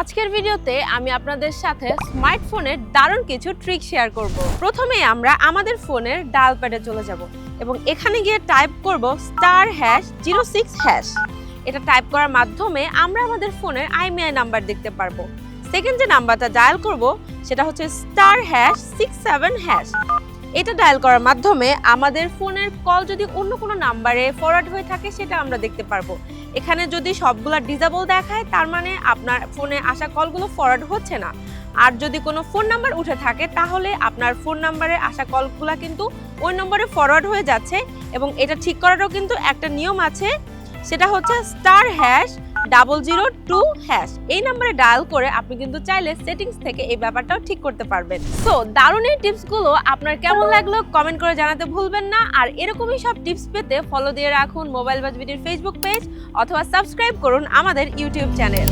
আজকের ভিডিওতে আমি আপনাদের সাথে স্মার্টফোনের দারুণ কিছু ট্রিক শেয়ার করব। প্রথমে আমরা আমাদের ফোনের ডায়াল প্যাডে চলে যাব এবং এখানে গিয়ে টাইপ করব star hash zero six hash এটা টাইপ করার মাধ্যমে আমরা আমাদের ফোনের আইমিআই নাম্বার দেখতে পারব। সেকেন্ড যে নাম্বারটা ডায়াল করব, সেটা হচ্ছে star hash six seven hash এটা ডায়াল করার মাধ্যমে আমাদের ফোনের কল যদি অন্য কোনো নাম্বারে ফরওয়ার্ড হয়ে থাকে, সেটা আমরা দেখতে পারব। এখানে যদি সবগুলা ডিজেবল দেখায়, তার মানে আপনার ফোনে আসা কলগুলো ফরওয়ার্ড হচ্ছে না। আর যদি কোনো ফোন নাম্বার উঠে থাকে, তাহলে আপনার ফোন নাম্বারে আসা কলগুলো কিন্তু ওই নম্বরে ফরওয়ার্ড হয়ে যাচ্ছে এবং এটা ঠিক করারও কিন্তু একটা নিয়ম আছে। সেটা হচ্ছে star hash double zero two hash এই নাম্বারে ডায়াল করে আপনি কিন্তু চাইলে সেটিংস থেকে এই ব্যাপারটাও ঠিক করতে পারবেন। সো দারুণ এই টিপসগুলো আপনার কেমন লাগল কমেন্ট করে জানাতে ভুলবেন না। আর এরকমই সব টিপস পেতে ফলো দিয়ে রাখুন মোবাইল বাজবিটির ফেসবুক পেজ অথবা সাবস্ক্রাইব করুন আমাদের ইউটিউব চ্যানেল